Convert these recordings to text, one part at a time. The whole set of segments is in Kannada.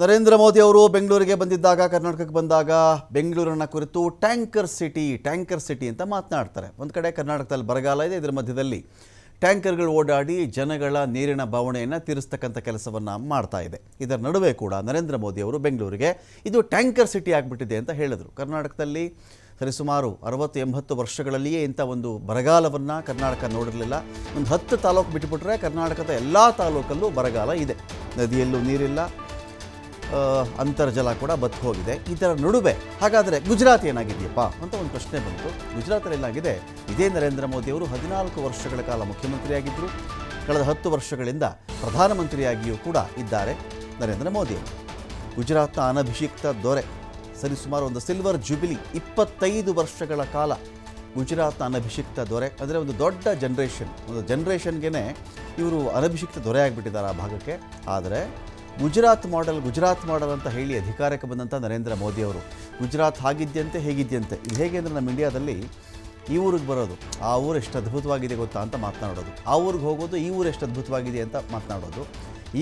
ನರೇಂದ್ರ ಮೋದಿ ಅವರು ಬೆಂಗಳೂರಿಗೆ ಬಂದಿದ್ದಾಗ, ಕರ್ನಾಟಕಕ್ಕೆ ಬಂದಾಗ ಬೆಂಗಳೂರನ್ನ ಕುರಿತು ಟ್ಯಾಂಕರ್ ಸಿಟಿ ಟ್ಯಾಂಕರ್ ಸಿಟಿ ಅಂತ ಮಾತನಾಡ್ತಾರೆ. ಒಂದು ಕಡೆ ಕರ್ನಾಟಕದಲ್ಲಿ ಬರಗಾಲ ಇದೆ, ಇದರ ಮಧ್ಯದಲ್ಲಿ ಟ್ಯಾಂಕರ್ಗಳು ಓಡಾಡಿ ಜನಗಳ ನೀರಿನ ಬವಣೆಯನ್ನು ತೀರಿಸ್ತಕ್ಕಂಥ ಕೆಲಸವನ್ನು ಮಾಡ್ತಾ ಇದೆ. ಇದರ ನಡುವೆ ಕೂಡ ನರೇಂದ್ರ ಮೋದಿ ಅವರು ಬೆಂಗಳೂರಿಗೆ ಇದು ಟ್ಯಾಂಕರ್ ಸಿಟಿ ಆಗಿಬಿಟ್ಟಿದೆ ಅಂತ ಹೇಳಿದರು. ಕರ್ನಾಟಕದಲ್ಲಿ ಸರಿಸುಮಾರು ಅರವತ್ತು, ಎಂಬತ್ತು ವರ್ಷಗಳಲ್ಲಿಯೇ ಇಂಥ ಒಂದು ಬರಗಾಲವನ್ನು ಕರ್ನಾಟಕ ನೋಡಿರಲಿಲ್ಲ. ಒಂದು ಹತ್ತು ತಾಲೂಕು ಬಿಟ್ಟುಬಿಟ್ರೆ ಕರ್ನಾಟಕದ ಎಲ್ಲ ತಾಲೂಕಲ್ಲೂ ಬರಗಾಲ ಇದೆ. ನದಿಯಲ್ಲೂ ನೀರಿಲ್ಲ ಅಂತರ್ಜಲ ಕೂಡ ಬತ್ತು ಹೋಗಿದೆ. ಇದರ ನಡುವೆ ಹಾಗಾದರೆ ಗುಜರಾತ್ ಏನಾಗಿದೆಯಪ್ಪ ಅಂತ ಒಂದು ಪ್ರಶ್ನೆ ಬಂತು. ಗುಜರಾತಲ್ಲಿ ಏನಾಗಿದೆ? ಇದೇ ನರೇಂದ್ರ ಮೋದಿಯವರು ಹದಿನಾಲ್ಕು ವರ್ಷಗಳ ಕಾಲ ಮುಖ್ಯಮಂತ್ರಿಯಾಗಿದ್ದರು. ಕಳೆದ ಹತ್ತು ವರ್ಷಗಳಿಂದ ಪ್ರಧಾನಮಂತ್ರಿಯಾಗಿಯೂ ಕೂಡ ಇದ್ದಾರೆ ನರೇಂದ್ರ ಮೋದಿ ಗುಜರಾತ್ನ ಅನಭಿಷಿಕ್ತ ದೊರೆ ಸರಿಸುಮಾರು ಒಂದು ಸಿಲ್ವರ್ ಜುಬಿಲಿ ಇಪ್ಪತ್ತೈದು ವರ್ಷಗಳ ಕಾಲ ಗುಜರಾತ್ನ ಅನಭಿಷಿಕ್ತ ದೊರೆ, ಅಂದರೆ ಒಂದು ದೊಡ್ಡ ಜನ್ರೇಷನ್ ಒಂದು ಜನ್ರೇಷನ್ಗೆ ಇವರು ಅನಭಿಷಿಕ್ತ ದೊರೆ ಆಗಿಬಿಟ್ಟಿದ್ದಾರೆ ಆ ಭಾಗಕ್ಕೆ. ಆದರೆ ಗುಜರಾತ್ ಮಾಡೆಲ್ ಗುಜರಾತ್ ಮಾಡೆಲ್ ಅಂತ ಹೇಳಿ ಅಧಿಕಾರಕ್ಕೆ ಬಂದಂಥ ನರೇಂದ್ರ ಮೋದಿ ಅವರು. ಗುಜರಾತ್ ಹಾಗಿದ್ಯಂತೆ, ಹೇಗಿದ್ಯಂತೆ? ಇದು ಹೇಗೆ ಅಂದರೆ ನಮ್ಮ ಇಂಡಿಯಾದಲ್ಲಿ ಈ ಊರಿಗೆ ಬರೋದು, ಆ ಊರು ಎಷ್ಟು ಅದ್ಭುತವಾಗಿದೆ ಗೊತ್ತಾ ಅಂತ ಮಾತನಾಡೋದು. ಆ ಊರಿಗೆ ಹೋಗೋದು, ಈ ಊರು ಎಷ್ಟು ಅದ್ಭುತವಾಗಿದೆ ಅಂತ ಮಾತನಾಡೋದು.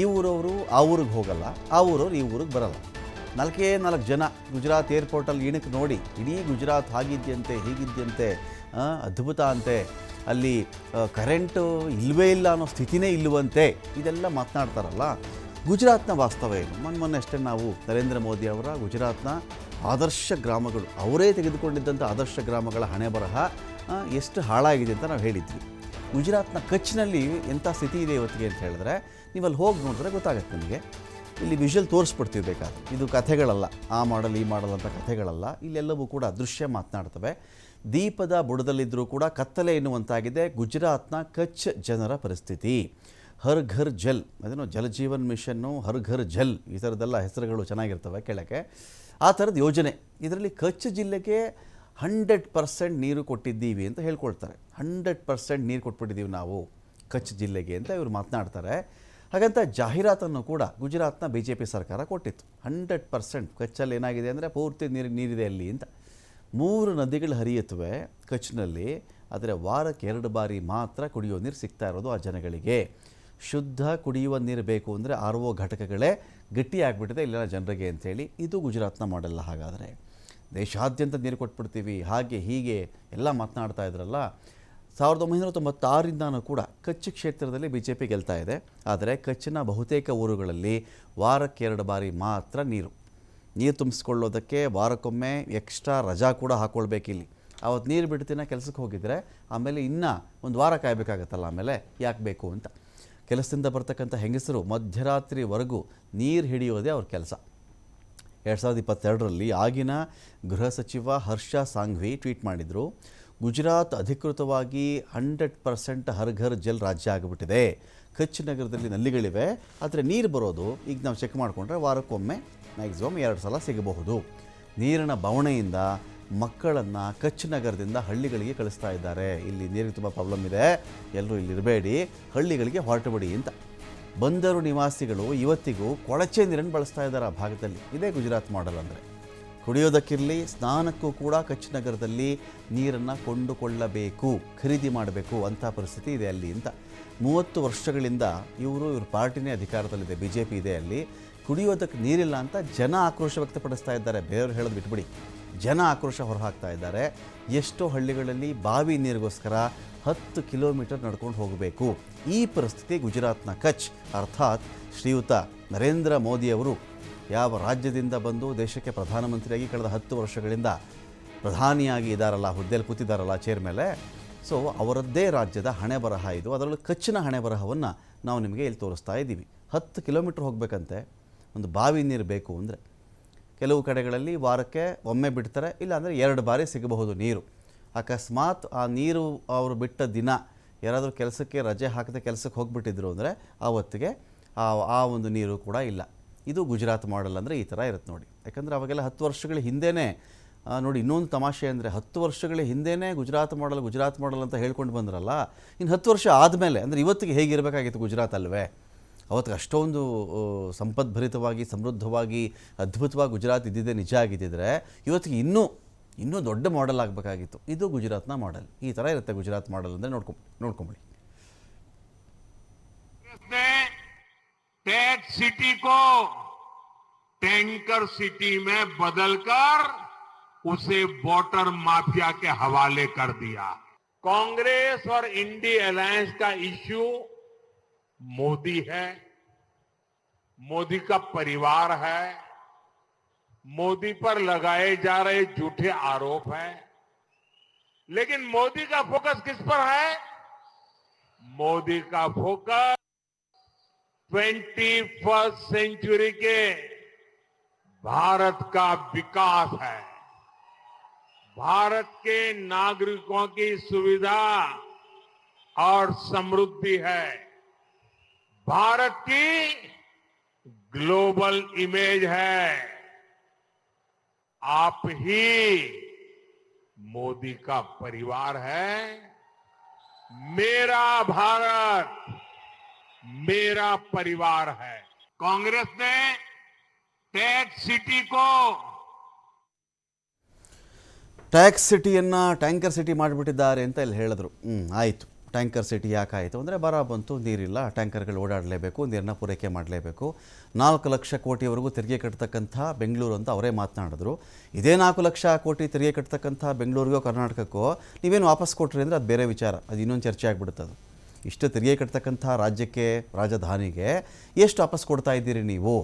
ಈ ಊರವರು ಆ ಊರಿಗೆ ಹೋಗಲ್ಲ, ಆ ಊರವರು ಈ ಊರಿಗೆ ಬರಲ್ಲ. ನಾಲ್ಕೇ ನಾಲ್ಕು ಜನ ಗುಜರಾತ್ ಏರ್ಪೋರ್ಟಲ್ಲಿ ಇಣಕ್ಕೆ ನೋಡಿ, ಇಡೀ ಗುಜರಾತ್ ಹಾಗಿದ್ಯಂತೆ, ಹೀಗಿದ್ಯಂತೆ ಅದ್ಭುತ ಅಂತೆ. ಅಲ್ಲಿ ಕರೆಂಟು ಇಲ್ಲವೇ ಇಲ್ಲ ಅನ್ನೋ ಸ್ಥಿತಿನೇ ಇಲ್ಲವಂತೆ. ಇದೆಲ್ಲ ಮಾತನಾಡ್ತಾರಲ್ಲ. ಗುಜರಾತ್ನ ವಾಸ್ತವ ಏನು? ಮೊನ್ನೆ ಮೊನ್ನೆ ಅಷ್ಟೇ ನಾವು ನರೇಂದ್ರ ಮೋದಿ ಅವರ ಗುಜರಾತ್ನ ಆದರ್ಶ ಗ್ರಾಮಗಳು, ಅವರೇ ತೆಗೆದುಕೊಂಡಿದ್ದಂಥ ಆದರ್ಶ ಗ್ರಾಮಗಳ ಹಣೆ ಬರಹ ಎಷ್ಟು ಹಾಳಾಗಿದೆ ಅಂತ ನಾವು ಹೇಳಿದ್ವಿ. ಗುಜರಾತ್ನ ಕಚ್ನಲ್ಲಿ ಎಂಥ ಸ್ಥಿತಿ ಇದೆ ಇವತ್ತಿಗೆ ಅಂತ ಹೇಳಿದ್ರೆ ನೀವು ಅಲ್ಲಿ ಹೋಗಿ ನೋಡಿದ್ರೆ ಗೊತ್ತಾಗುತ್ತೆ ನಿಮಗೆ. ಇಲ್ಲಿ ವಿಷಲ್ ತೋರಿಸ್ಬಿಡ್ತೀವಿ ಬೇಕಾದ್ರೆ ಇದು ಕಥೆಗಳಲ್ಲ. ಆ ಮಾಡಲ್, ಈ ಮಾಡಲ್ ಅಂತ ಕಥೆಗಳಲ್ಲ. ಇಲ್ಲೆಲ್ಲವೂ ಕೂಡ ದೃಶ್ಯ ಮಾತನಾಡ್ತವೆ. ದೀಪದ ಬುಡದಲ್ಲಿದ್ದರೂ ಕೂಡ ಕತ್ತಲೆ ಎನ್ನುವಂತಾಗಿದೆ ಗುಜರಾತ್ನ ಕಚ್ ಜನರ ಪರಿಸ್ಥಿತಿ. ಹರ್ ಘರ್ ಜಲ್, ಅದೇನೋ ಜಲಜೀವನ್ ಮಿಷನ್ನು ಹರ್ ಘರ್ ಜಲ್, ಈ ಥರದ್ದೆಲ್ಲ ಹೆಸರುಗಳು ಚೆನ್ನಾಗಿರ್ತವೆ ಕೇಳೋಕ್ಕೆ. ಆ ಥರದ ಯೋಜನೆ. ಇದರಲ್ಲಿ ಕಚ್ ಜಿಲ್ಲೆಗೆ ಹಂಡ್ರೆಡ್ ಪರ್ಸೆಂಟ್ ನೀರು ಕೊಟ್ಟಿದ್ದೀವಿ ಅಂತ ಹೇಳ್ಕೊಳ್ತಾರೆ. ಹಂಡ್ರೆಡ್ ಪರ್ಸೆಂಟ್ ನೀರು ಕೊಟ್ಬಿಟ್ಟಿದ್ದೀವಿ ನಾವು ಕಚ್ ಜಿಲ್ಲೆಗೆ ಅಂತ ಇವರು ಮಾತನಾಡ್ತಾರೆ. ಹಾಗಂತ ಜಾಹೀರಾತನ್ನು ಕೂಡ ಗುಜರಾತ್ನ ಬಿ ಜೆ ಪಿ ಸರ್ಕಾರ ಕೊಟ್ಟಿತ್ತು. ಹಂಡ್ರೆಡ್ ಪರ್ಸೆಂಟ್ ಕಚ್ಚಲ್ಲಿ ಏನಾಗಿದೆ ಅಂದರೆ ಪೂರ್ತಿ ನೀರು, ನೀರಿದೆ ಅಲ್ಲಿ ಅಂತ. ಮೂರು ನದಿಗಳು ಹರಿಯುತ್ತವೆ ಕಚ್ನಲ್ಲಿ, ಆದರೆ ವಾರಕ್ಕೆ ಎರಡು ಬಾರಿ ಮಾತ್ರ ಕುಡಿಯೋ ನೀರು ಸಿಗ್ತಾ ಇರೋದು ಆ ಜನಗಳಿಗೆ. ಶುದ್ಧ ಕುಡಿಯುವ ನೀರು ಬೇಕು ಅಂದರೆ ಆರ್ ಒ ಘಟಕಗಳೇ ಗಟ್ಟಿಯಾಗ್ಬಿಟ್ಟಿದೆ ಇಲ್ಲೆಲ್ಲ ಜನರಿಗೆ ಅಂಥೇಳಿ ಇದು ಗುಜರಾತ್ನ ಮಾಡಲ್ಲ ಹಾಗಾದರೆ. ದೇಶಾದ್ಯಂತ ನೀರು ಕೊಟ್ಬಿಡ್ತೀವಿ, ಹಾಗೆ ಹೀಗೆ ಎಲ್ಲ ಮಾತನಾಡ್ತಾ ಇದ್ರಲ್ಲ. ಸಾವಿರದ ಒಂಬೈನೂರ ತೊಂಬತ್ತಾರರಿಂದನೂ ಕೂಡ ಕಚ್ ಕ್ಷೇತ್ರದಲ್ಲಿ ಬಿ ಜೆ ಪಿ ಗೆಲ್ತಾ ಇದೆ. ಆದರೆ ಕಚ್ಚಿನ ಬಹುತೇಕ ಊರುಗಳಲ್ಲಿ ವಾರಕ್ಕೆ ಎರಡು ಬಾರಿ ಮಾತ್ರ ನೀರು. ನೀರು ತುಂಬಿಸ್ಕೊಳ್ಳೋದಕ್ಕೆ ವಾರಕ್ಕೊಮ್ಮೆ ಎಕ್ಸ್ಟ್ರಾ ರಜಾ ಕೂಡ ಹಾಕ್ಕೊಳ್ಬೇಕಿಲ್ಲಿ ಅವತ್ತು ನೀರು ಬಿಡ್ತಿನ ಕೆಲಸಕ್ಕೆ ಹೋಗಿದ್ರೆ ಆಮೇಲೆ ಇನ್ನೂ ಒಂದು ವಾರ ಕಾಯಬೇಕಾಗತ್ತಲ್ಲ ಆಮೇಲೆ ಯಾಕೆ ಬೇಕು ಅಂತ. ಕೆಲಸದಿಂದ ಬರ್ತಕ್ಕಂಥ ಹೆಂಗಸರು ಮಧ್ಯರಾತ್ರಿವರೆಗೂ ನೀರು ಹಿಡಿಯೋದೇ ಅವ್ರ ಕೆಲಸ. ಎರಡು ಸಾವಿರದ ಇಪ್ಪತ್ತೆರಡರಲ್ಲಿ ಆಗಿನ ಗೃಹ ಸಚಿವ ಹರ್ಷ ಸಾಂಘ್ವಿ ಟ್ವೀಟ್ ಮಾಡಿದರು, ಗುಜರಾತ್ ಅಧಿಕೃತವಾಗಿ ಹಂಡ್ರೆಡ್ ಪರ್ಸೆಂಟ್ ಹರ್ಘರ್ ಜಲ್ ರಾಜ್ಯ ಆಗಿಬಿಟ್ಟಿದೆ. ಕಚ್ ನಗರದಲ್ಲಿ ನಲ್ಲಿಗಳಿವೆ, ಆದರೆ ನೀರು ಬರೋದು ಈಗ ನಾವು ಚೆಕ್ ಮಾಡಿಕೊಂಡ್ರೆ ವಾರಕ್ಕೊಮ್ಮೆ ಮ್ಯಾಕ್ಸಿಮಮ್ ಎರಡು ಸಲ ಸಿಗಬಹುದು. ನೀರಿನ ಬವಣೆಯಿಂದ ಮಕ್ಕಳನ್ನು ಕಚ್ ನಗರದಿಂದ ಹಳ್ಳಿಗಳಿಗೆ ಕಳಿಸ್ತಾ ಇದ್ದಾರೆ. ಇಲ್ಲಿ ನೀರಿಗೆ ತುಂಬ ಪ್ರಾಬ್ಲಮ್ ಇದೆ. ಎಲ್ಲರೂ ಇಲ್ಲಿ ಇರಬೇಡಿ. ಹಳ್ಳಿಗಳಿಗೆ ಹೊರಟುಬಿಡಿ ಅಂತ. ಬಂದರು ನಿವಾಸಿಗಳು ಇವತ್ತಿಗೂ ಕೊಳಚೆ ನೀರನ್ನು ಬಳಸ್ತಾ ಇದ್ದಾರೆ ಆ ಭಾಗದಲ್ಲಿ. ಇದೇ ಗುಜರಾತ್ ಮಾಡಲ್ ಅಂದರೆ. ಕುಡಿಯೋದಕ್ಕಿರಲಿ, ಸ್ನಾನಕ್ಕೂ ಕೂಡ ಕಚ್ ನಗರದಲ್ಲಿ ನೀರನ್ನು ಕೊಂಡುಕೊಳ್ಳಬೇಕು, ಖರೀದಿ ಮಾಡಬೇಕು ಅಂಥ ಪರಿಸ್ಥಿತಿ ಇದೆ ಅಲ್ಲಿ ಅಂತ. ಮೂವತ್ತು ವರ್ಷಗಳಿಂದ ಇವರು, ಇವ್ರ ಪಾರ್ಟಿನೇ ಅಧಿಕಾರದಲ್ಲಿದೆ. ಬಿ ಜೆ ಪಿ ಇದೆ ಅಲ್ಲಿ. ಕುಡಿಯೋದಕ್ಕೆ ನೀರಿಲ್ಲ ಅಂತ ಜನ ಆಕ್ರೋಶ ವ್ಯಕ್ತಪಡಿಸ್ತಾ ಇದ್ದಾರೆ. ಬೇರೆಯವ್ರು ಹೇಳೋದು ಬಿಟ್ಬಿಡಿ. ಜನ ಆಕ್ರೋಶ ಹೊರಹಾಕ್ತಾ ಇದ್ದಾರೆ. ಎಷ್ಟೋ ಹಳ್ಳಿಗಳಲ್ಲಿ ಬಾವಿ ನೀರಿಗೋಸ್ಕರ ಹತ್ತು ಕಿಲೋಮೀಟರ್ ನಡ್ಕೊಂಡು ಹೋಗಬೇಕು. ಈ ಪರಿಸ್ಥಿತಿ ಗುಜರಾತ್ನ ಕಚ್, ಅರ್ಥಾತ್ ಶ್ರೀಯುತ ನರೇಂದ್ರ ಮೋದಿಯವರು ಯಾವ ರಾಜ್ಯದಿಂದ ಬಂದು ದೇಶಕ್ಕೆ ಪ್ರಧಾನಮಂತ್ರಿಯಾಗಿ ಕಳೆದ ಹತ್ತು ವರ್ಷಗಳಿಂದ ಪ್ರಧಾನಿಯಾಗಿ ಇದ್ದಾರಲ್ಲ ಹುದ್ದೆಯಲ್ಲಿ ಕೂತಿದ್ದಾರಲ್ಲ ಚೇರ್ ಮೇಲೆ. ಸೊ, ಅವರದ್ದೇ ರಾಜ್ಯದ ಹಣೆ ಬರಹ ಇದು. ಅದರಲ್ಲೂ ಕಚ್ಚಿನ ಹಣೆ ಬರಹವನ್ನು ನಾವು ನಿಮಗೆ ಇಲ್ಲಿ ತೋರಿಸ್ತಾ ಇದ್ದೀವಿ. ಹತ್ತು ಕಿಲೋಮೀಟ್ರ್ ಹೋಗಬೇಕಂತೆ. ಒಂದು ಬಾವಿ ನೀರು ಬೇಕು ಅಂದರೆ ಕೆಲವು ಕಡೆಗಳಲ್ಲಿ ವಾರಕ್ಕೆ ಒಮ್ಮೆ ಬಿಡ್ತಾರೆ, ಇಲ್ಲಾಂದರೆ ಎರಡು ಬಾರಿ ಸಿಗಬಹುದು ನೀರು. ಅಕಸ್ಮಾತ್ ಆ ನೀರು ಅವರು ಬಿಟ್ಟ ದಿನ ಯಾರಾದರೂ ಕೆಲಸಕ್ಕೆ ರಜೆ ಹಾಕದೆ ಕೆಲಸಕ್ಕೆ ಹೋಗಿಬಿಟ್ಟಿದ್ರು ಅಂದರೆ ಆವತ್ತಿಗೆ ಆ ಆ ಒಂದು ನೀರು ಕೂಡ ಇಲ್ಲ. ಇದು ಗುಜರಾತ್ ಮಾಡೆಲ್ ಅಂದರೆ ಈ ಥರ ಇರುತ್ತೆ ನೋಡಿ. ಯಾಕಂದರೆ ಅವಾಗೆಲ್ಲ ಹತ್ತು ವರ್ಷಗಳ ಹಿಂದೆಯೇ ನೋಡಿ ಇನ್ನೊಂದು ತಮಾಷೆ ಅಂದರೆ ಹತ್ತು ವರ್ಷಗಳ ಹಿಂದೆಯೇ ಗುಜರಾತ್ ಮಾಡಲ್ ಗುಜರಾತ್ ಮಾಡಲ್ ಅಂತ ಹೇಳ್ಕೊಂಡು ಬಂದ್ರಲ್ಲ, ಇನ್ನು ಹತ್ತು ವರ್ಷ ಆದಮೇಲೆ, ಅಂದರೆ ಇವತ್ತಿಗೆ ಹೇಗಿರಬೇಕಾಗಿತ್ತು ಗುಜರಾತ್ ಅಲ್ವೇ? ಅವತ್ತಿಗೆ ಅಷ್ಟೊಂದು ಆ, ಸಂಪದ್ಭರಿತವಾಗಿ ಸಮೃದ್ಧವಾಗಿ ಅದ್ಭುತವಾಗಿ ಗುಜರಾತ್ ಇದ್ದಿದ್ದೇ ನಿಜ ಆಗಿದ್ದಿದ್ರೆ ಇವತ್ತಿಗೆ ಇನ್ನೂ ಇನ್ನೂ ದೊಡ್ಡ ಮಾಡೆಲ್ ಆಗಬೇಕಾಗಿತ್ತು ಇದು ಗುಜರಾತ್ನ ಮಾಡೆಲ್ ಈ ಥರ ಇರುತ್ತೆ ಗುಜರಾತ್ ಮಾಡೆಲ್ ಅಂದರೆ ನೋಡ್ಕೊ ನೋಡ್ಕೊಂಬಿಡಿ कांग्रेस ने टेट सिटी को टैंकर सिटी में बदलकर उसे वाटर माफिया के हवाले कर दिया कांग्रेस और इंडी अलायंस का इश्यू मोदी है, मोदी का परिवार है, मोदी पर लगाए जा रहे झूठे आरोप हैं। लेकिन मोदी का फोकस किस पर है? मोदी का फोकस ट्वेंटी फ़र्स्ट सेंचुरी के भारत का विकास है। भारत के नागरिकों की सुविधा और समृद्धि है। भारत की ग्लोबल इमेज है आप ही मोदी का परिवार है मेरा भारत मेरा परिवार है कांग्रेस ने टैक्स सिटी को ಟ್ಯಾಕ್ಸ್ ಸಿಟಿಯನ್ನು ಟ್ಯಾಂಕರ್ ಸಿಟಿ ಮಾಡಿಬಿಟ್ಟಿದ್ದಾರೆ ಅಂತ ಇಲ್ಲಿ ಹೇಳಿದ್ರು ಹ್ಞೂ ಆಯಿತು ಟ್ಯಾಂಕರ್ ಸಿಟಿ ಯಾಕಾಯಿತು ಅಂದರೆ ಬರ ಬಂತು, ನೀರಿಲ್ಲ, ಟ್ಯಾಂಕರ್ಗಳು ಓಡಾಡಲೇಬೇಕು, ನೀರನ್ನ ಪೂರೈಕೆ ಮಾಡಲೇಬೇಕು. ನಾಲ್ಕು ಲಕ್ಷ ಕೋಟಿವರೆಗೂ ತೆರಿಗೆ ಕಟ್ತಕ್ಕಂಥ ಬೆಂಗಳೂರು ಅಂತ ಅವರೇ ಮಾತನಾಡಿದ್ರು. ಇದೇ ನಾಲ್ಕು ಲಕ್ಷ ಕೋಟಿ ತೆರಿಗೆ ಕಟ್ತಕ್ಕಂಥ ಬೆಂಗಳೂರಿಗೋ, ಕರ್ನಾಟಕಕ್ಕೋ, ನೀವೇನು ವಾಪಸ್ ಕೊಟ್ರಿ ಅಂದರೆ ಅದು ಬೇರೆ ವಿಚಾರ, ಅದು ಇನ್ನೊಂದು ಚರ್ಚೆ ಆಗಿಬಿಡುತ್ತೆ ಅದು. ಇಷ್ಟು ತೆರಿಗೆ ಕಟ್ತಕ್ಕಂಥ ರಾಜ್ಯಕ್ಕೆ, ರಾಜಧಾನಿಗೆ ಎಷ್ಟು ವಾಪಸ್ ಕೊಡ್ತಾ ಇದ್ದೀರಿ ನೀವು?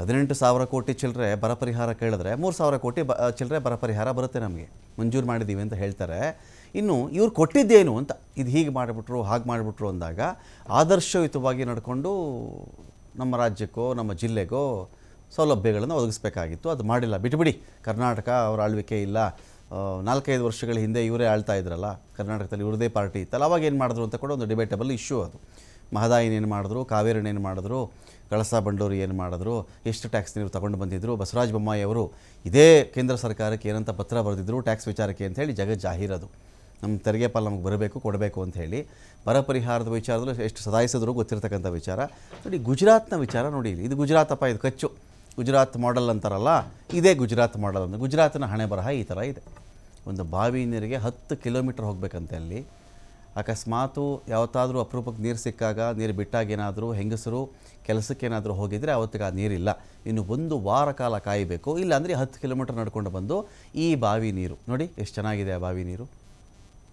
ಹದಿನೆಂಟು ಸಾವಿರ ಕೋಟಿ ಚಿಲ್ಲರೆ ಬರ ಪರಿಹಾರ ಕೇಳಿದ್ರೆ ಮೂರು ಸಾವಿರ ಕೋಟಿ ಬ, ಚಿಲ್ಲರೆ ಬರ ಪರಿಹಾರ ಬರುತ್ತೆ ನಮಗೆ. ಮಂಜೂರು ಮಾಡಿದ್ದೀವಿ ಅಂತ ಹೇಳ್ತಾರೆ. ಇನ್ನು ಇವ್ರು ಕೊಟ್ಟಿದ್ದೇನು ಅಂತ, ಇದು ಹೀಗೆ ಮಾಡಿಬಿಟ್ರು, ಹಾಗೆ ಮಾಡಿಬಿಟ್ರು ಅಂದಾಗ ಆದರ್ಶಯುತವಾಗಿ ನಡ್ಕೊಂಡು ನಮ್ಮ ರಾಜ್ಯಕ್ಕೋ, ನಮ್ಮ ಜಿಲ್ಲೆಗೋ ಸೌಲಭ್ಯಗಳನ್ನು ಒದಗಿಸ್ಬೇಕಾಗಿತ್ತು. ಅದು ಮಾಡಿಲ್ಲ. ಬಿಟ್ಬಿಡಿ, ಕರ್ನಾಟಕ ಅವರ ಆಳ್ವಿಕೆ ಇಲ್ಲ. ನಾಲ್ಕೈದು ವರ್ಷಗಳ ಹಿಂದೆ ಇವರೇ ಆಳ್ತಾ ಇದ್ರಲ್ಲ, ಕರ್ನಾಟಕದಲ್ಲಿ ಇವ್ರದೇ ಪಾರ್ಟಿ ಇತ್ತಲ್ಲ, ಅವಾಗ ಏನು ಮಾಡಿದ್ರು ಅಂತ ಕೂಡ ಒಂದು ಡಿಬೇಟಬಲ್ ಇಶ್ಯೂ ಅದು. ಮಹದಾಯಿನೇನು ಮಾಡಿದ್ರು ಕಾವೇರಿನೇನು ಮಾಡಿದ್ರು, ಕಳಸಾ ಬಂಡೂರು ಏನು ಮಾಡಿದ್ರು, ಎಷ್ಟು ಟ್ಯಾಕ್ಸ್ ನೀವು ತಗೊಂಡು ಬಂದಿದ್ರು, ಬಸವರಾಜ ಬೊಮ್ಮಾಯಿ ಅವರು ಇದೇ ಕೇಂದ್ರ ಸರ್ಕಾರಕ್ಕೆ ಏನಂತ ಪತ್ರ ಬರೆದಿದ್ರು ಟ್ಯಾಕ್ಸ್ ವಿಚಾರಕ್ಕೆ ಅಂತ ಹೇಳಿ ಜಗತ್ ಜಾಹೀರದು ನಮ್ಮ ತೆರಿಗೆ ಪಾಲು ನಮಗೆ ಬರಬೇಕು, ಕೊಡಬೇಕು ಅಂತ ಹೇಳಿ ಬರ ಪರಿಹಾರದ ವಿಚಾರದಲ್ಲೂ ಎಷ್ಟು ಸದಾಯಿಸಿದ್ರು ಗೊತ್ತಿರತಕ್ಕಂಥ ವಿಚಾರ. ನೋಡಿ, ಗುಜರಾತ್ನ ವಿಚಾರ ನೋಡಿ. ಇದು ಗುಜರಾತಪ್ಪ, ಇದು ಕಚ್ಚು. ಗುಜರಾತ್ ಮಾಡೆಲ್ ಅಂತಾರಲ್ಲ, ಇದೇ ಗುಜರಾತ್ ಮಾಡೆಲ್ ಅಂದರೆ ಗುಜರಾತಿನ ಹಣೆ ಬರಹ ಈ ಥರ ಇದೆ. ಒಂದು ಬಾವಿ ನೀರಿಗೆ ಹತ್ತು ಕಿಲೋಮೀಟ್ರ್ ಹೋಗಬೇಕಂತೆ ಅಲ್ಲಿ. ಅಕಸ್ಮಾತು ಯಾವತ್ತಾದರೂ ಅಪರೂಪಕ್ಕೆ ನೀರು ಸಿಕ್ಕಾಗ, ನೀರು ಬಿಟ್ಟಾಗ ಏನಾದರೂ ಹೆಂಗಸರು ಕೆಲಸಕ್ಕೇನಾದರೂ ಹೋಗಿದರೆ ಅವತ್ತಿಗೆ ಆ ನೀರಿಲ್ಲ. ಇನ್ನು ಒಂದು ವಾರ ಕಾಲ ಕಾಯಬೇಕು. ಇಲ್ಲಾಂದರೆ ಹತ್ತು ಕಿಲೋಮೀಟ್ರ್ ನಡ್ಕೊಂಡು ಬಂದು ಈ ಬಾವಿ ನೀರು. ನೋಡಿ, ಎಷ್ಟು ಚೆನ್ನಾಗಿದೆ ಆ ಬಾವಿ ನೀರು.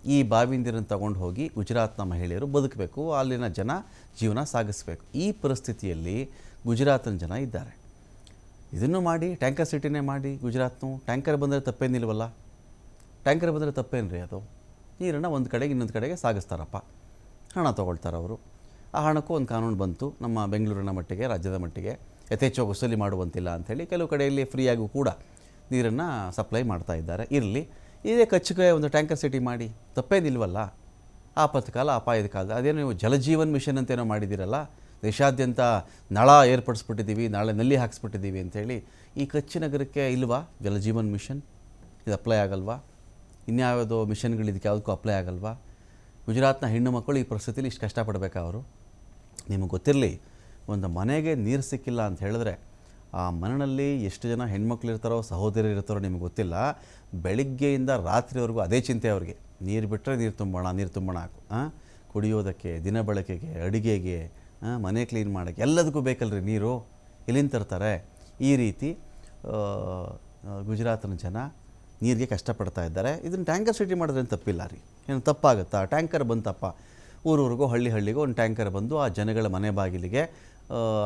ಈ ಬಾವಿ ನೀರನ್ನು ತಗೊಂಡು ಹೋಗಿ ಗುಜರಾತ್ನ ಮಹಿಳೆಯರು ಬದುಕಬೇಕು, ಅಲ್ಲಿನ ಜನ ಜೀವನ ಸಾಗಿಸಬೇಕು. ಈ ಪರಿಸ್ಥಿತಿಯಲ್ಲಿ ಗುಜರಾತ್ನ ಜನ ಇದ್ದಾರೆ. ಇದನ್ನು ಮಾಡಿ, ಟ್ಯಾಂಕರ್ ಸಿಟಿನೇ ಮಾಡಿ ಗುಜರಾತ್ನು. ಟ್ಯಾಂಕರ್ ಬಂದರೆ ತಪ್ಪೇನಿಲ್ವಲ್ಲ? ಟ್ಯಾಂಕರ್ ಬಂದರೆ ತಪ್ಪೇನು ರೀ ಅದು? ನೀರನ್ನು ಒಂದು ಕಡೆಗೆ ಇನ್ನೊಂದು ಕಡೆಗೆ ಸಾಗಿಸ್ತಾರಪ್ಪ. ಹಣ ತೊಗೊಳ್ತಾರೆ ಅವರು. ಆ ಹಣಕ್ಕೂ ಒಂದು ಕಾನೂನು ಬಂತು. ನಮ್ಮ ಬೆಂಗಳೂರಿನ ಮಟ್ಟಿಗೆ, ರಾಜ್ಯದ ಮಟ್ಟಿಗೆ ಯಥೇಚ್ಛವಾಗಿ ವಸೂಲಿ ಮಾಡುವಂತಿಲ್ಲ ಅಂಥೇಳಿ ಕೆಲವು ಕಡೆಯಲ್ಲಿ ಫ್ರೀಯಾಗೂ ಕೂಡ ನೀರನ್ನು ಸಪ್ಲೈ ಮಾಡ್ತಾ ಇದ್ದಾರೆ. ಇರಲಿ ಇದೇ ಕಚ್ಚಿಗೆ ಒಂದು ಟ್ಯಾಂಕರ್ ಸಿಟಿ ಮಾಡಿ, ತಪ್ಪೇನಿಲ್ವಲ್ಲ? ಆಪತ್ಕಾಲ ಅಪಾಯದ ಕಾಲ ಅದೇನೋ ನೀವು ಜಲಜೀವನ್ ಮಿಷನ್ ಅಂತೇನೋ ಮಾಡಿದ್ದೀರಲ್ಲ? ದೇಶಾದ್ಯಂತ ನಳ ಏರ್ಪಡಿಸ್ಬಿಟ್ಟಿದ್ದೀವಿ, ನಾಳೆ ನಲ್ಲಿ ಹಾಕ್ಸ್ಬಿಟ್ಟಿದ್ದೀವಿ ಅಂಥೇಳಿ ಈ ಕಚ್ಚಿ ನಗರಕ್ಕೆ ಇಲ್ವಾ ಜಲಜೀವನ್ ಮಿಷನ್? ಇದು ಅಪ್ಲೈ ಆಗಲ್ವಾ? ಇನ್ಯಾವುದೋ ಮಿಷನ್ಗಳು ಇದಕ್ಕೆ ಯಾವುದಕ್ಕೂ ಅಪ್ಲೈ ಆಗಲ್ವಾ? ಗುಜರಾತ್ನ ಹೆಣ್ಣು ಮಕ್ಕಳು ಈ ಪರಿಸ್ಥಿತಿಲಿ ಇಷ್ಟು ಕಷ್ಟಪಡಬೇಕಾ ಅವರು? ನಿಮಗೆ ಗೊತ್ತಿರಲಿ, ಒಂದು ಮನೆಗೆ ನೀರು ಸಿಕ್ಕಿಲ್ಲ ಅಂತ ಹೇಳಿದ್ರೆ ಆ ಮನೆಯಲ್ಲಿ ಎಷ್ಟು ಜನ ಹೆಣ್ಮಕ್ಳು ಇರ್ತಾರೋ ಸಹೋದರಿ ಇರ್ತಾರೋ ನಿಮಗೆ ಗೊತ್ತಿಲ್ಲ. ಬೆಳಿಗ್ಗೆಯಿಂದ ರಾತ್ರಿವರೆಗೂ ಅದೇ ಚಿಂತೆ ಅವ್ರಿಗೆ. ನೀರು ಬಿಟ್ಟರೆ ನೀರು ತುಂಬೋಣ ನೀರು ತುಂಬೋಣ ಕುಡಿಯೋದಕ್ಕೆ, ದಿನ ಬಳಕೆಗೆ, ಅಡುಗೆಗೆ ಮನೆ ಕ್ಲೀನ್ ಮಾಡೋಕ್ಕೆ ಎಲ್ಲದಕ್ಕೂ ಬೇಕಲ್ರಿ ನೀರು. ಎಲ್ಲಿಂದ ತರ್ತಾರೆ? ಈ ರೀತಿ ಗುಜರಾತಿನ ಜನ ನೀರಿಗೆ ಕಷ್ಟಪಡ್ತಾ ಇದ್ದಾರೆ. ಇದನ್ನು ಟ್ಯಾಂಕರ್ ಸಿಟಿ ಮಾಡಿದ್ರೆ ತಪ್ಪಿಲ್ಲ ರೀ. ಏನು ತಪ್ಪಾಗುತ್ತಾ? ಟ್ಯಾಂಕರ್ ಬಂತಪ್ಪ. ಊರೂರಿಗೂ, ಹಳ್ಳಿ ಹಳ್ಳಿಗೂ ಒಂದು ಟ್ಯಾಂಕರ್ ಬಂದು ಆ ಜನಗಳ ಮನೆ ಬಾಗಿಲಿಗೆ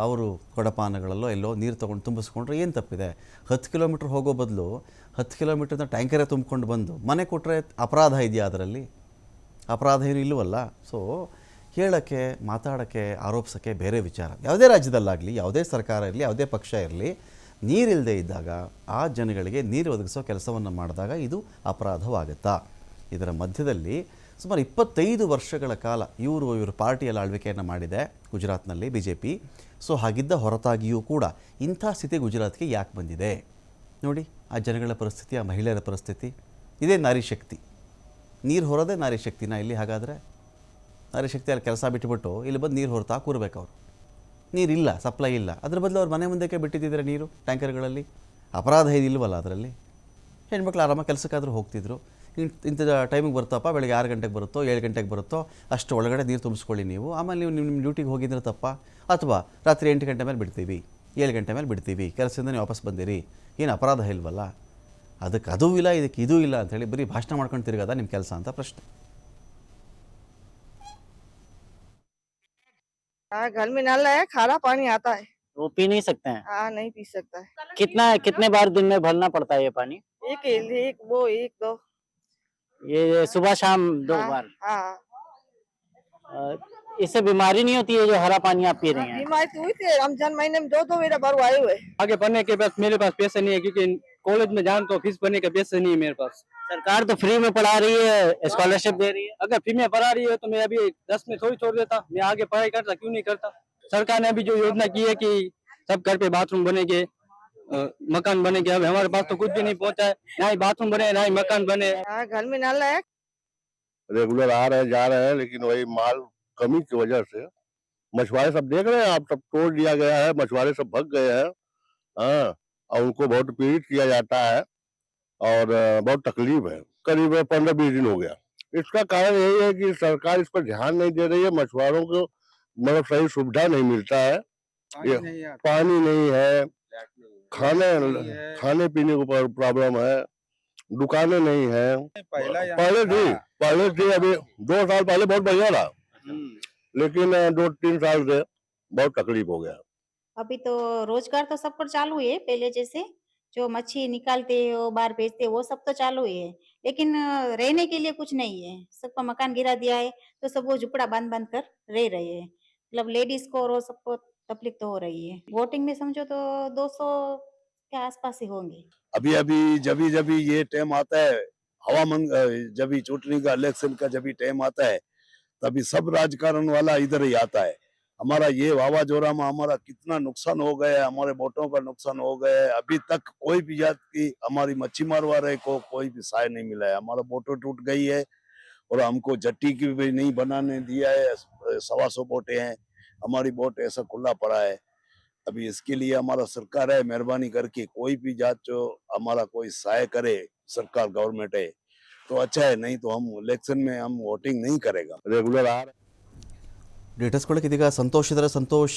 ಅವರು ಕೊಡಪಾನಗಳಲ್ಲೋ ಎಲ್ಲೋ ನೀರು ತೊಗೊಂಡು ತುಂಬಿಸ್ಕೊಂಡ್ರೆ ಏನು ತಪ್ಪಿದೆ? ಹತ್ತು ಕಿಲೋಮೀಟ್ರ್ ಹೋಗೋ ಬದಲು ಹತ್ತು ಕಿಲೋಮೀಟ್ರಿಂದ ಟ್ಯಾಂಕರೇ ತುಂಬಿಕೊಂಡು ಬಂದು ಮನೆ ಕೊಟ್ಟರೆ ಅಪರಾಧ ಇದೆಯಾ ಅದರಲ್ಲಿ? ಅಪರಾಧ ಏನು ಇಲ್ಲವಲ್ಲ? ಸೊ ಹೇಳೋಕ್ಕೆ, ಮಾತಾಡೋಕ್ಕೆ, ಆರೋಪಿಸೋಕ್ಕೆ ಬೇರೆ ವಿಚಾರ. ಯಾವುದೇ ರಾಜ್ಯದಲ್ಲಾಗಲಿ, ಯಾವುದೇ ಸರ್ಕಾರ ಇರಲಿ, ಯಾವುದೇ ಪಕ್ಷ ಇರಲಿ ನೀರಿಲ್ಲದೆ ಇದ್ದಾಗ ಆ ಜನಗಳಿಗೆ ನೀರು ಒದಗಿಸೋ ಕೆಲಸವನ್ನು ಮಾಡಿದಾಗ ಇದು ಅಪರಾಧವಾಗುತ್ತಾ? ಇದರ ಮಧ್ಯದಲ್ಲಿ ಸುಮಾರು ಇಪ್ಪತ್ತೈದು ವರ್ಷಗಳ ಕಾಲ ಇವರು ಇವರು ಪಾರ್ಟಿಯಲ್ಲಿ ಆಳ್ವಿಕೆಯನ್ನು ಮಾಡಿದೆ ಗುಜರಾತ್ನಲ್ಲಿ ಬಿ ಜೆ ಪಿ ಸೊ ಹಾಗಿದ್ದ ಹೊರತಾಗಿಯೂ ಕೂಡ ಇಂಥ ಸ್ಥಿತಿ ಗುಜರಾತ್ಗೆ ಯಾಕೆ ಬಂದಿದೆ? ನೋಡಿ, ಆ ಜನಗಳ ಪರಿಸ್ಥಿತಿ, ಆ ಮಹಿಳೆಯರ ಪರಿಸ್ಥಿತಿ, ಇದೇ ನಾರಿ ಶಕ್ತಿ. ನೀರು ಹೊರೋದೇ ನಾರಿ ಶಕ್ತಿನ ಇಲ್ಲಿ ಹಾಗಾದರೆ? ನಾರಿ ಶಕ್ತಿ ಅಲ್ಲಿ ಕೆಲಸ ಬಿಟ್ಟುಬಿಟ್ಟು ಇಲ್ಲಿ ಬಂದು ನೀರು ಹೊರತಾ ಕೂರ್ಬೇಕು ಅವರು. ನೀರಿಲ್ಲ ಸಪ್ಲೈ ಇಲ್ಲ. ಅದ್ರ ಬದಲು ಅವ್ರ ಮನೆ ಮುಂದಕ್ಕೆ ಬಿಟ್ಟಿದ್ದಿದ್ರೆ ನೀರು ಟ್ಯಾಂಕರ್ಗಳಲ್ಲಿ ಅಪರಾಧ ಇದಿಲ್ವಲ್ಲ ಅದರಲ್ಲಿ? ಹೆಣ್ಮಕ್ಳು ಆರಾಮಾಗಿ ಕೆಲಸಕ್ಕಾದರೂ ಹೋಗ್ತಿದ್ರು. ಇಂಥ ಟೈಮಿಗೆ ಬರುತ್ತಪ್ಪ ಬೆಳಗ್ಗೆ ಆರು ಗಂಟೆಗೆ ಬರುತ್ತೋ ಏಳು ಗಂಟೆಗೆ ಬರುತ್ತೋ ಅಷ್ಟು ಒಳಗಡೆ ನೀರು ತುಂಬಿಸ್ಕೊಳ್ಳಿ ನೀವು ಆಮೇಲೆ ನೀವು ನಿಮ್ಮ ಡ್ಯೂಟಿಗೆ ಹೋಗಿದ್ರೆ ತಪ್ಪ ಅಥವಾ ರಾತ್ರಿ ಎಂಟು ಗಂಟೆ ಮೇಲೆ ಬಿಡ್ತೀವಿ ಏಳು ಗಂಟೆ ಮೇಲೆ ಬಿಡ್ತೀವಿ ಕೆಲಸದಿಂದ ನೀವು ವಾಪಸ್ ಬಂದಿರಿ ಏನು ಅಪರಾಧ ಇಲ್ವಲ್ಲ ಅದಕ್ಕೆ ಅದೂ ಇಲ್ಲ ಇದಕ್ಕೆ ಇದೂ ಇಲ್ಲ ಅಂಥೇಳಿ ಬರೀ ಭಾಷಣ ಮಾಡ್ಕೊಂಡು ತಿರ್ಗದ ನಿಮ್ಮ ಕೆಲಸ ಅಂತ ಪ್ರಶ್ನೆ हाँ घर में नल है खारा पानी आता है वो पी नहीं सकते हैं हाँ नहीं पी सकता है कितना कितने बार दिन में भरना पड़ता है ये पानी एक एक वो एक दो ये सुबह शाम दो हाँ, बार। हाँ। इससे बीमारी नहीं होती है जो हरा पानी आप पी रही हैं? बीमारी तो हुई थी रमज़ान महीने में दो दो मेरा बार आए हुए। आगे पढ़ने के बाद मेरे पास पैसे नहीं है क्योंकि कॉलेज में जान तो फ़ीस भरने का पैसे नहीं है मेरे पास। सरकार तो फ्री में पढ़ा रही है स्कॉलरशिप दे रही है। अगर फ्री में पढ़ा रही है तो मैं अभी दस में थोड़ी छोड़ देता। मैं आगे पढ़ाई करता क्यों नहीं करता? सरकार ने अभी जो योजना की है कि सब घर पे बाथरूम बनेंगे मकान बनेंगे अब हमारे पास तो कुछ भी नहीं पहुँचा है ना ही बाथरूम बने ना ही मकान बने। हाँ घर में नल है। रेगुलर आ रहे हैं जा रहे हैं लेकिन वही माल कमी की वजह से। मछुआरे सब देख रहे हैं आप सब तोड़ दिया गया है मछुआरे सब भग गए हैं। हाँ और उनको बहुत पीड़ित किया जाता है और बहुत तकलीफ़ है। करीब पंद्रह बीस दिन हो गया। इसका कारण यही है कि सरकार इस पर ध्यान नहीं दे रही है मछुआरों को मतलब सही सुविधा नहीं मिलता है। ये- पानी नहीं है खाने खाने पीने को प्रॉब्लम है। दुकानें नहीं है। पहले थी। पहले थी अभी दो साल पहले बहुत बढ़िया था। लेकिन दो तीन साल से बहुत तकलीफ़ हो गया। अभी तो रोज़गार तो सब पर चालू है पहले जैसे जो मच्छी निकालते हैं वो बाहर बेचते हैं वो सब तो चालू ही है। लेकिन रहने के लिए कुछ नहीं है। सबका मकान गिरा दिया है तो सब वो झुपड़ा बाँध बाँध कर रह रहे हैं। मतलब लेडीज़ को और सबको तकलीफ़ तो हो रही है। वोटिंग में समझो तो 200 के आसपास ही होंगे। अभी अभी जभी जभी ये टाइम आता है हवामान अ, जब चुटनी का इलेक्शन का जब टाइम आता है तभी सब राजकारण वाला इधर ही आता है। हमारा ये वावाजोरा में हमारा कितना नुकसान हो गया है हमारे बोटों का नुकसान हो गया है। अभी तक कोई भी जात की हमारी मच्छी मारवाड़े को कोई भी सहाय नहीं मिला है। हमारा बोटो टूट गई है और हमको जट्टी की भी नहीं बनाने दिया है सवा सौ बोटे हैं। हमारी बोट ऐसा खुला पड़ा है अभी इसके लिए हमारा सरकार है मेहरबानी करके कोई भी जात जो हमारा कोई सहाय करे सरकार गवर्नमेंट है तो अच्छा है नहीं तो हम इलेक्शन में हम वोटिंग नहीं करेगा रेगुलर आ रहे ಡೀಟೇಲ್ಸ್ಕೊಳ್ಳೋಕೆ ಇದೀಗ ಸಂತೋಷ್ ಇದ್ದಾರೆ ಸಂತೋಷ್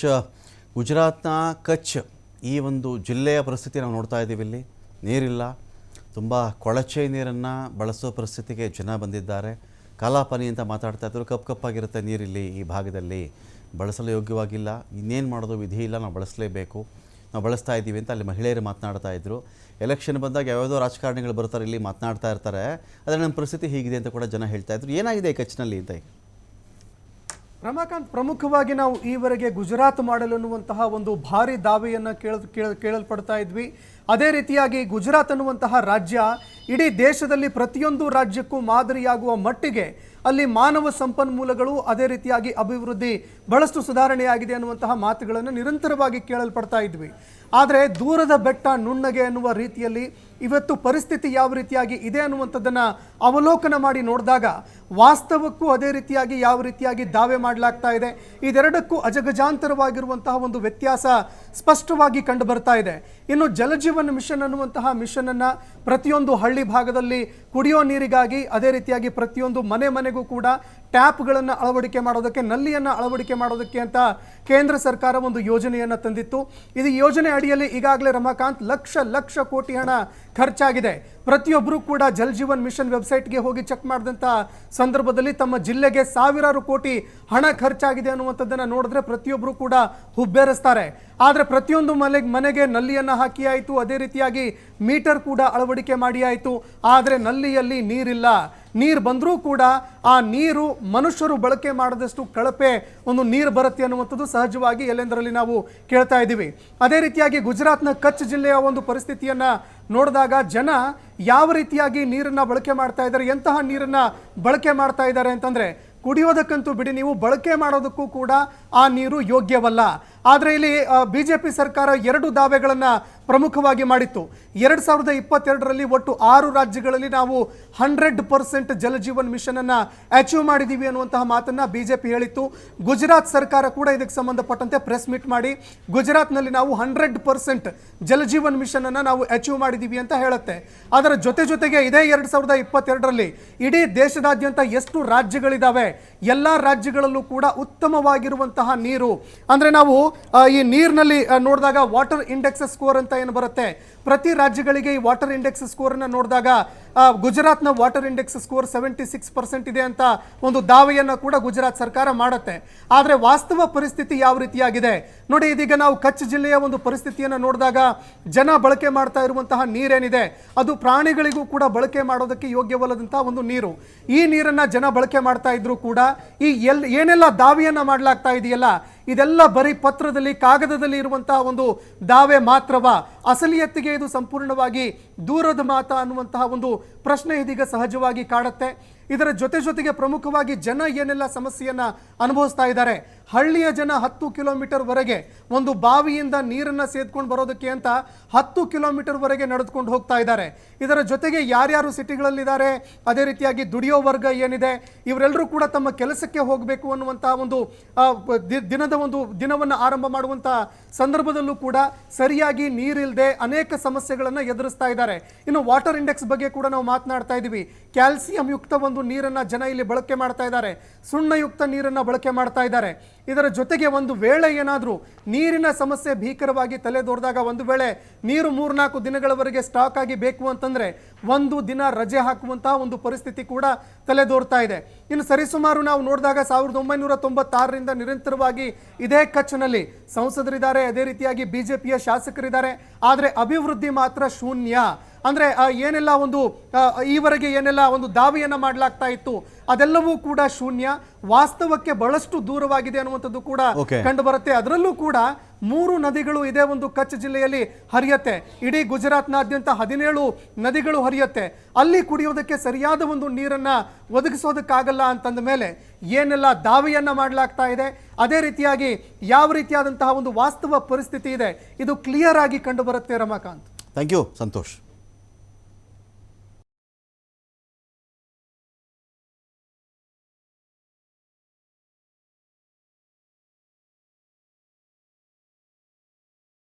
ಗುಜರಾತ್ನ ಕಚ್ ಈ ಒಂದು ಜಿಲ್ಲೆಯ ಪರಿಸ್ಥಿತಿ ನಾವು ನೋಡ್ತಾ ಇದ್ದೀವಿ ಇಲ್ಲಿ ನೀರಿಲ್ಲ ತುಂಬ ಕೊಳಚೆ ನೀರನ್ನು ಬಳಸೋ ಪರಿಸ್ಥಿತಿಗೆ ಜನ ಬಂದಿದ್ದಾರೆ ಕಾಲಾಪಾನಿ ಅಂತ ಮಾತಾಡ್ತಾ ಇದ್ರು ಕಪ್ ಕಪ್ಪಾಗಿರುತ್ತೆ ನೀರಿಲ್ಲಿ ಈ ಭಾಗದಲ್ಲಿ ಬಳಸಲು ಯೋಗ್ಯವಾಗಿಲ್ಲ, ಇನ್ನೇನು ಮಾಡೋದು ವಿಧಿ ಇಲ್ಲ, ನಾವು ಬಳಸಲೇಬೇಕು. ನಾವು ಬಳಸ್ತಾ ಇದ್ದೀವಿ ಅಂತ ಅಲ್ಲಿ ಮಹಿಳೆಯರು ಮಾತನಾಡ್ತಾ ಇದ್ದರು ಎಲೆಕ್ಷನ್ ಬಂದಾಗ ಯಾವ್ಯಾವುದೋ ರಾಜಕಾರಣಿಗಳು ಬರ್ತಾರೆ, ಇಲ್ಲಿ ಮಾತನಾಡ್ತಾ ಇರ್ತಾರೆ. ಆದರೆ ನಮ್ಮ ಪರಿಸ್ಥಿತಿ ಹೀಗಿದೆ ಅಂತ ಕೂಡ ಜನ ಹೇಳ್ತಾ ಇದ್ರು. ಏನಾಗಿದೆ ಈ ಕಚ್ನಲ್ಲಿ ಅಂತ ರಮಾಕಾಂತ್, ಪ್ರಮುಖವಾಗಿ ನಾವು ಈವರೆಗೆ ಗುಜರಾತ್ ಮಾಡಲ್ ಅನ್ನುವಂತಹ ಒಂದು ಭಾರಿ ದಾವೆಯನ್ನು ಕೇಳ, ಕೇಳಲ್ಪಡ್ತಾ ಇದ್ವಿ. ಅದೇ ರೀತಿಯಾಗಿ ಗುಜರಾತ್ ಅನ್ನುವಂತಹ ರಾಜ್ಯ ಇಡೀ ದೇಶದಲ್ಲಿ ಪ್ರತಿಯೊಂದು ರಾಜ್ಯಕ್ಕೂ ಮಾದರಿಯಾಗುವ ಮಟ್ಟಿಗೆ ಅಲ್ಲಿ ಮಾನವ ಸಂಪನ್ಮೂಲಗಳು ಅದೇ ರೀತಿಯಾಗಿ ಅಭಿವೃದ್ಧಿ ಬಹಳಷ್ಟು ಸುಧಾರಣೆಯಾಗಿದೆ ಅನ್ನುವಂತಹ ಮಾತುಗಳನ್ನು ನಿರಂತರವಾಗಿ ಕೇಳಲ್ಪಡ್ತಾ ಇದ್ವಿ. ಆದರೆ ದೂರದ ಬೆಟ್ಟ ನುಣ್ಣಗೆ ಎನ್ನುವ ರೀತಿಯಲ್ಲಿ ಇವತ್ತು ಪರಿಸ್ಥಿತಿ ಯಾವ ರೀತಿಯಾಗಿ ಇದೆ ಅನ್ನುವಂಥದ್ದನ್ನು ಅವಲೋಕನ ಮಾಡಿ ನೋಡಿದಾಗ ವಾಸ್ತವಕ್ಕೂ ಅದೇ ರೀತಿಯಾಗಿ ಯಾವ ರೀತಿಯಾಗಿ ದಾವೆ ಮಾಡಲಾಗ್ತಾ ಇದೆ. ಇದೆರಡಕ್ಕೂ ಅಜಗಜಾಂತರವಾಗಿರುವಂತಹ ಒಂದು ವ್ಯತ್ಯಾಸ ಸ್ಪಷ್ಟವಾಗಿ ಕಂಡು ಬರ್ತಾ ಇದೆ. ಇನ್ನು ಜಲಜೀವನ್ ಮಿಷನ್ ಅನ್ನುವಂತಹ ಮಿಷನ್ ಅನ್ನ ಪ್ರತಿಯೊಂದು ಹಳ್ಳಿ ಭಾಗದಲ್ಲಿ ಕುಡಿಯೋ ನೀರಿಗಾಗಿ ಅದೇ ರೀತಿಯಾಗಿ ಪ್ರತಿಯೊಂದು ಮನೆ ಮನೆಗೂ ಕೂಡ ಟ್ಯಾಪ್ಗಳನ್ನು ಅಳವಡಿಕೆ ಮಾಡೋದಕ್ಕೆ, ನಲ್ಲಿಯನ್ನು ಅಳವಡಿಕೆ ಮಾಡೋದಕ್ಕೆ ಅಂತ ಕೇಂದ್ರ ಸರ್ಕಾರ ಒಂದು ಯೋಜನೆಯನ್ನು ತಂದಿತ್ತು. ಇದು ಯೋಜನೆ ಅಡಿಯಲ್ಲಿ ಈಗಾಗಲೇ ರಮಾಕಾಂತ್ ಲಕ್ಷ ಲಕ್ಷ ಕೋಟಿ ಹಣ ಖರ್ಚಾಗಿದೆ. ಪ್ರತಿಯೊಬ್ಬರು ಕೂಡ ಜಲ್ ಜೀವನ್ ಮಿಷನ್ ವೆಬ್ಸೈಟ್ಗೆ ಹೋಗಿ ಚೆಕ್ ಮಾಡಿದಂಥ ಸಂದರ್ಭದಲ್ಲಿ ತಮ್ಮ ಜಿಲ್ಲೆಗೆ ಸಾವಿರಾರು ಕೋಟಿ ಹಣ ಖರ್ಚಾಗಿದೆ ಅನ್ನುವಂಥದ್ದನ್ನು ನೋಡಿದ್ರೆ ಪ್ರತಿಯೊಬ್ಬರು ಕೂಡ ಹುಬ್ಬೇರಿಸ್ತಾರೆ. ಆದರೆ ಪ್ರತಿಯೊಂದು ಮನೆಗೆ ಮನೆಗೆ ನಲ್ಲಿಯನ್ನು ಹಾಕಿ ಆಯಿತು. ಅದೇ ರೀತಿಯಾಗಿ ಮೀಟರ್ ಕೂಡ ಅಳವಡಿಕೆ ಮಾಡಿ ಆಯಿತು. ಆದರೆ ನಲ್ಲಿಯಲ್ಲಿ ನೀರಿಲ್ಲ. ನೀರು ಬಂದರೂ ಕೂಡ ಆ ನೀರು ಮನುಷ್ಯರು ಬಳಕೆ ಮಾಡದಷ್ಟು ಕಳಪೆ ಒಂದು ನೀರು ಬರುತ್ತೆ ಅನ್ನುವಂಥದ್ದು ಸಹಜವಾಗಿ ಎಲ್ಲೆಂದರಲ್ಲಿ ನಾವು ಕೇಳ್ತಾ ಇದ್ದೀವಿ. ಅದೇ ರೀತಿಯಾಗಿ ಗುಜರಾತ್ನ ಕಚ್ ಜಿಲ್ಲೆಯ ಒಂದು ಪರಿಸ್ಥಿತಿಯನ್ನು ನೋಡಿದಾಗ ಜನ ಯಾವ ರೀತಿಯಾಗಿ ನೀರನ್ನು ಬಳಕೆ ಮಾಡ್ತಾ ಇದ್ದಾರೆ, ಎಂತಹ ನೀರನ್ನು ಬಳಕೆ ಮಾಡ್ತಾ ಇದ್ದಾರೆ ಅಂತಂದರೆ ಕುಡಿಯೋದಕ್ಕಂತೂ ಬಿಡಿ, ನೀವು ಬಳಕೆ ಮಾಡೋದಕ್ಕೂ ಕೂಡ ಆ ನೀರು ಯೋಗ್ಯವಲ್ಲ. ಆದರೆ ಇಲ್ಲಿ ಬಿ ಜೆ ಪಿ ಸರ್ಕಾರ ಎರಡು ದಾವೆಗಳನ್ನು ಪ್ರಮುಖವಾಗಿ ಮಾಡಿತ್ತು. ಎರಡು ಸಾವಿರದ ಇಪ್ಪತ್ತೆರಡರಲ್ಲಿ ಒಟ್ಟು ಆರು ರಾಜ್ಯಗಳಲ್ಲಿ ನಾವು hundred percent Jal Jeevan mission achieve ಮಾಡಿದ್ದೀವಿ ಅನ್ನುವಂತಹ ಮಾತನ್ನ ಬಿಜೆಪಿ ಹೇಳಿತ್ತು. ಗುಜರಾತ್ ಸರ್ಕಾರ ಕೂಡ ಇದಕ್ಕೆ ಸಂಬಂಧಪಟ್ಟಂತೆ ಪ್ರೆಸ್ ಮೀಟ್ ಮಾಡಿ, ಗುಜರಾತ್ನಲ್ಲಿ ನಾವು ಹಂಡ್ರೆಡ್ ಪರ್ಸೆಂಟ್ ಜಲಜೀವನ್ ಮಿಷನ್ ನಾವು ಅಚೀವ್ ಮಾಡಿದ್ದೀವಿ ಅಂತ ಹೇಳುತ್ತೆ. ಅದರ ಜೊತೆ ಜೊತೆಗೆ ಇದೇ ಎರಡು ಸಾವಿರದ ಇಪ್ಪತ್ತೆರಡರಲ್ಲಿ ಇಡೀ ದೇಶದಾದ್ಯಂತ ಎಷ್ಟು ರಾಜ್ಯಗಳಿದಾವೆ, ಎಲ್ಲ ರಾಜ್ಯಗಳಲ್ಲೂ ಕೂಡ ಉತ್ತಮವಾಗಿರುವಂತಹ ನೀರು. ಅಂದರೆ ನಾವು ಈ ನೀರಿನಲ್ಲಿ ನೋಡಿದಾಗ ವಾಟರ್ ಇಂಡೆಕ್ಸ್ ಸ್ಕೋರ್ ಅಂತ ಏನು ಬರುತ್ತೆ? ಪ್ರತಿ ರಾಜ್ಯಗಳಿಗೆ ಈ ವಾಟರ್ ಇಂಡೆಕ್ಸ್ ಸ್ಕೋರನ್ನು ನೋಡಿದಾಗ ಗುಜರಾತ್ನ water index score seventy six percent ಇದೆ ಅಂತ ಒಂದು ದಾವೆಯನ್ನು ಕೂಡ ಗುಜರಾತ್ ಸರ್ಕಾರ ಮಾಡುತ್ತೆ. ಆದರೆ ವಾಸ್ತವ ಪರಿಸ್ಥಿತಿ ಯಾವ ರೀತಿಯಾಗಿದೆ? ನೋಡಿ, ಇದೀಗ ನಾವು ಕಚ್ ಜಿಲ್ಲೆಯ ಒಂದು ಪರಿಸ್ಥಿತಿಯನ್ನು ನೋಡಿದಾಗ ಜನ ಬಳಕೆ ಮಾಡ್ತಾ ಇರುವಂತಹ ನೀರೇನಿದೆ? ಅದು ಪ್ರಾಣಿಗಳಿಗೂ ಕೂಡ ಬಳಕೆ ಮಾಡೋದಕ್ಕೆ ಯೋಗ್ಯವಲ್ಲದಂತಹ ಒಂದು ನೀರು. ಈ ನೀರನ್ನ ಜನ ಬಳಕೆ ಮಾಡ್ತಾ ಇದ್ರು ಕೂಡ ಈ ಎಲ್, ಏನೆಲ್ಲ ದಾವಿಯನ್ನು ಮಾಡಲಾಗ್ತಾ ಇದೆಯಲ್ಲ ಇದೆಲ್ಲ ಬರೀ ಪತ್ರದಲ್ಲಿ, ಕಾಗದದಲ್ಲಿ ಇರುವಂತಹ ಒಂದು ದಾವೆ ಮಾತ್ರವ. ಅಸಲಿಯತ್ತಿಗೆ ಇದು ಸಂಪೂರ್ಣವಾಗಿ ದೂರದ ಮಾತ ಅನ್ನುವಂತಹ ಒಂದು ಪ್ರಶ್ನೆ ಇದೀಗ ಸಹಜವಾಗಿ ಕಾಡುತ್ತೆ ಇದರ ಜೊತೆ ಜೊತೆಗೆ ಪ್ರಮುಖವಾಗಿ ಜನ ಏನೆಲ್ಲ ಸಮಸ್ಯೆಯನ್ನ ಅನುಭವಿಸ್ತಾ ಇದ್ದಾರೆ. ಹಳ್ಳಿಯ ಜನ ಹತ್ತು ಕಿಲೋಮೀಟರ್ ವರೆಗೆ ಒಂದು ಬಾವಿಯಿಂದ ನೀರನ್ನು ಸೇದ್ಕೊಂಡು ಬರೋದಕ್ಕೆ ಅಂತ ಹತ್ತು ಕಿಲೋಮೀಟರ್ ವರೆಗೆ ನಡೆದುಕೊಂಡು ಹೋಗ್ತಾ ಇದ್ದಾರೆ. ಇದರ ಜೊತೆಗೆ ಯಾರ್ಯಾರು ಸಿಟಿಗಳಲ್ಲಿದ್ದಾರೆ, ಅದೇ ರೀತಿಯಾಗಿ ದುಡಿಯೋ ವರ್ಗ ಏನಿದೆ, ಇವರೆಲ್ಲರೂ ಕೂಡ ತಮ್ಮ ಕೆಲಸಕ್ಕೆ ಹೋಗಬೇಕು ಅನ್ನುವಂಥ ಒಂದು ದಿನದ ಒಂದು ದಿನವನ್ನು ಆರಂಭ ಮಾಡುವಂಥ ಸಂದರ್ಭದಲ್ಲೂ ಕೂಡ ಸರಿಯಾಗಿ ನೀರಿಲ್ಲದೆ ಅನೇಕ ಸಮಸ್ಯೆಗಳನ್ನು ಎದುರಿಸ್ತಾ ಇದ್ದಾರೆ. ಇನ್ನು ವಾಟರ್ ಇಂಡೆಕ್ಸ್ ಬಗ್ಗೆ ಕೂಡ ನಾವು ಮಾತನಾಡ್ತಾ ಇದ್ದೀವಿ. ಕ್ಯಾಲ್ಸಿಯಂ ಯುಕ್ತ ಒಂದು ನೀರನ್ನು ಜನ ಇಲ್ಲಿ ಬಳಕೆ ಮಾಡ್ತಾ ಇದ್ದಾರೆ. ಸುಣ್ಣಯುಕ್ತ ನೀರನ್ನು ಬಳಕೆ ಮಾಡ್ತಾ ಇದ್ದಾರೆ. ಇದರ ಜೊತೆಗೆ ಒಂದು ವೇಳೆ ಏನಾದರೂ ನೀರಿನ ಸಮಸ್ಯೆ ಭೀಕರವಾಗಿ ತಲೆದೋರಿದಾಗ ಒಂದು ವೇಳೆ ನೀರು ಮೂರ್ನಾಲ್ಕು ದಿನಗಳವರೆಗೆ ಸ್ಟಾಕ್ ಆಗಿ ಬೇಕು ಅಂತಂದರೆ ಒಂದು ದಿನ ರಜೆ ಹಾಕುವಂತಹ ಒಂದು ಪರಿಸ್ಥಿತಿ ಕೂಡ ತಲೆದೋರ್ತಾ ಇದೆ. ಇನ್ನು ಸರಿಸುಮಾರು ನಾವು ನೋಡಿದಾಗ ಸಾವಿರದ ಒಂಬೈನೂರ ತೊಂಬತ್ತಾರರಿಂದ ನಿರಂತರವಾಗಿ ಇದೇ ಕಚ್ನಲ್ಲಿ ಸಂಸದರಿದ್ದಾರೆ. ಅದೇ ರೀತಿಯಾಗಿ ಬಿಜೆಪಿಯ ಶಾಸಕರಿದ್ದಾರೆ. ಆದರೆ ಅಭಿವೃದ್ಧಿ ಮಾತ್ರ ಶೂನ್ಯ. ಅಂದ್ರೆ ಏನೆಲ್ಲ ಒಂದು ಈವರೆಗೆ ಏನೆಲ್ಲ ಒಂದು ದಾವಿಯನ್ನು ಮಾಡಲಾಗ್ತಾ ಇತ್ತು ಅದೆಲ್ಲವೂ ಕೂಡ ಶೂನ್ಯ. ವಾಸ್ತವಕ್ಕೆ ಬಹಳಷ್ಟು ದೂರವಾಗಿದೆ ಅನ್ನುವಂಥದ್ದು ಕೂಡ. ಕಂಡು ಬರುತ್ತೆ. ಅದರಲ್ಲೂ ಕೂಡ ಮೂರು ನದಿಗಳು ಇದೇ ಒಂದು ಕಚ್ ಜಿಲ್ಲೆಯಲ್ಲಿ ಹರಿಯತ್ತೆ. ಇಡೀ ಗುಜರಾತ್ನಾದ್ಯಂತ ಹದಿನೇಳು ನದಿಗಳು ಹರಿಯತ್ತೆ. ಅಲ್ಲಿ ಕುಡಿಯೋದಕ್ಕೆ ಸರಿಯಾದ ಒಂದು ನೀರನ್ನ ಒದಗಿಸೋದಕ್ಕಾಗಲ್ಲ ಅಂತಂದ ಮೇಲೆ ಏನೆಲ್ಲ ದಾವೆಯನ್ನ ಮಾಡಲಾಗ್ತಾ ಇದೆ ಅದೇ ರೀತಿಯಾಗಿ ಯಾವ ರೀತಿಯಾದಂತಹ ಒಂದು ವಾಸ್ತವ ಪರಿಸ್ಥಿತಿ ಇದೆ ಇದು ಕ್ಲಿಯರ್ ಆಗಿ ಕಂಡು ಬರುತ್ತೆ ರಮಾಕಾಂತ್. Thank you Santosh.